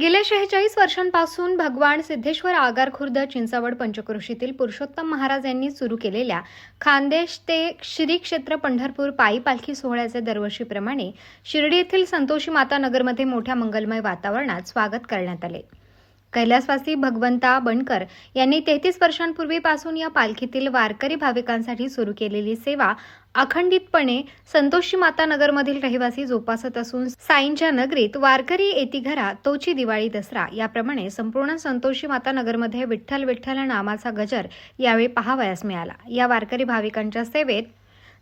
गेल्या शेहेचाळीस वर्षांपासून भगवान सिद्धेश्वर आगार खुर्द चिंचावड पंचक्रोशीतील पुरुषोत्तम महाराज यांनी सुरू केलेल्या खानदेश ते श्री क्षेत्र पंढरपूर पायी पालखी सोहळ्याचे दरवर्षीप्रमाणे शिर्डी येथील संतोषी माता नगरमध्ये मोठ्या मंगलमय वातावरणात स्वागत करण्यात आले. कैलासवासी भगवंता बनकर यांनी तेहतीस वर्षांपूर्वीपासून या पालखीतील वारकरी भाविकांसाठी सुरू केलेली सेवा अखंडितपणे संतोषी माता नगरमधील रहिवासी जोपासत असून साईंच्या नगरीत वारकरी येती घरा तोची दिवाळी दसरा याप्रमाणे संपूर्ण संतोषी माता नगरमध्ये विठ्ठल विठ्ठल नामाचा गजर यावेळी पाहावयास मिळाला. या वारकरी भाविकांच्या सेवेत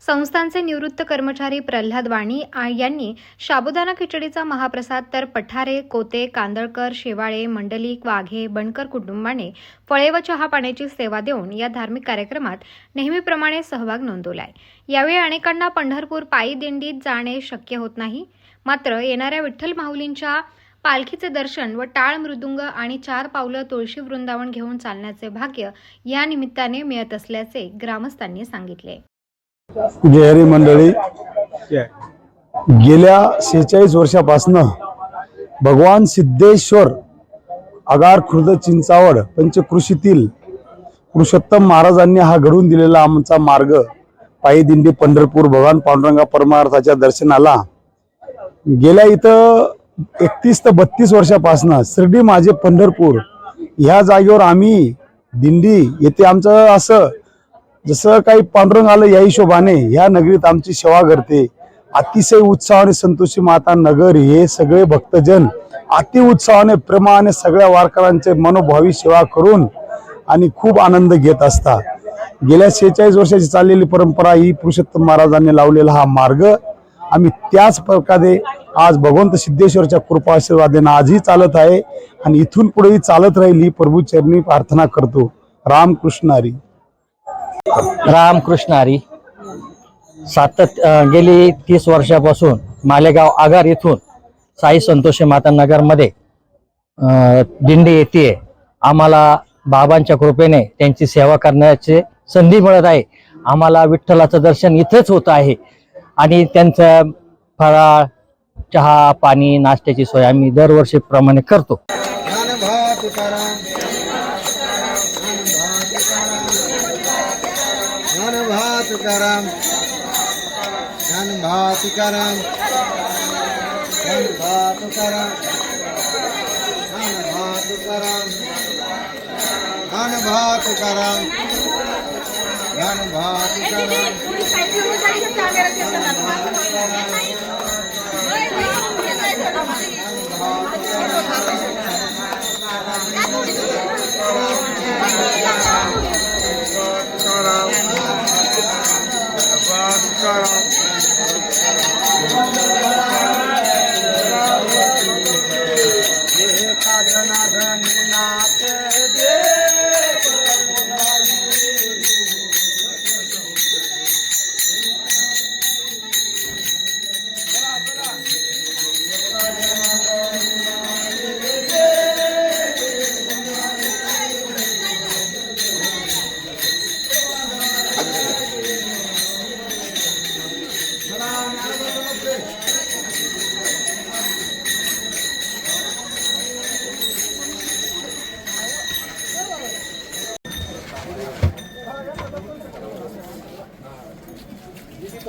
संस्थांचे निवृत्त कर्मचारी प्रल्हाद वाणी यांनी शाबुदाना खिचडीचा महाप्रसाद तर पठारे कोते कांदळकर शेवाळे मंडलिक वाघे बनकर कुटुंबाने फळे व चहा पाण्याची सेवा देऊन या धार्मिक कार्यक्रमात नेहमीप्रमाणे सहभाग नोंदवलाय. यावेळी अनेकांना पंढरपूर पायी दिंडीत जाणे शक्य होत नाही. मात्र येणाऱ्या विठ्ठल माहुलींच्या पालखीचे दर्शन व टाळ मृदुंग आणि चार पावलं तुळशी वृंदावन घेऊन चालण्याचे भाग्य या निमित्ताने मिळत असल्याचे ग्रामस्थांनी सांगितले. जय हरी मंडळी गेल्या शेहेचाळीस वर्षापासनं भगवान सिद्धेश्वर आगार खुर्द चिंचावड पंचकृषीतील पुरुषोत्तम महाराजांनी हा घडवून दिलेला आमचा मार्ग पायी दिंडी पंढरपूर भगवान पांडुरंगा परमार्थाच्या दर्शनाला. गेल्या इथं एकतीस ते बत्तीस वर्षापासनं शिर्डी माझे पंढरपूर ह्या जागेवर आम्ही दिंडी येथे आमचं असं जसं काही पांडुरंग आलं या हिशोबाने ह्या नगरीत आमची सेवा करते. अतिशय उत्साहाने संतोषी माता नगर हे सगळे भक्तजन अति उत्साहाने प्रेमाने सगळ्या वारकऱ्यांचे मनोभावी सेवा करून आणि खूप आनंद घेत असतात. गेल्या शेहेचाळीस वर्षाची चाललेली परंपरा ही पुरुषोत्तम महाराजांनी लावलेला हा मार्ग. आम्ही त्याच प्रकारे आज भगवंत सिद्धेश्वरच्या कृपा आशीर्वादाने आजही चालत आहे आणि इथून पुढेही चालत राहील ही प्रभू चरणी प्रार्थना करतो. रामकृष्ण हरी. रामकृष्ण हरी. सातत गेली तीस वर्षापासून मालेगाव आगार येथून साई संतोषी माता नगरमध्ये दिंडी येते आम्हाला बाबांच्या कृपेने त्यांची सेवा करण्याची संधी मिळत आहे. आम्हाला विठ्ठलाचं दर्शन इथेच होत आहे. आणि त्यांचं फराळ चहा पाणी नाश्त्याची सोय आम्ही दरवर्षीप्रमाणे करतो. तुकाराम ज्ञानभा तुकाराम ज्ञानभा तुकाराम ज्ञानभा तुकाराम ज्ञानभा तुकाराम ज्ञानभा तुकाराम ज्ञानभा तुकाराम. caralho.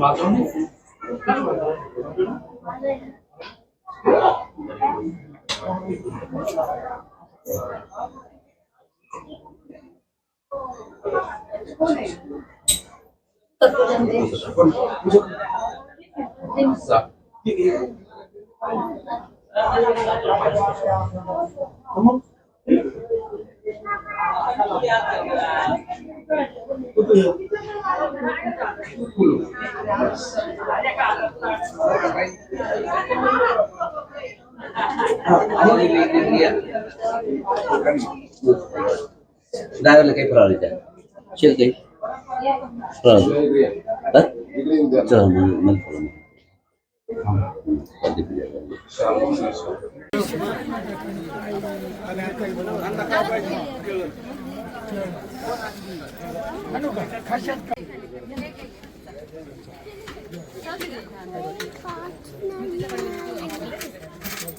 맞아? 맞아요. Sepuluh. ड्रायव्हरला काही प्रॉब्लेम द्या शेल काही फराळ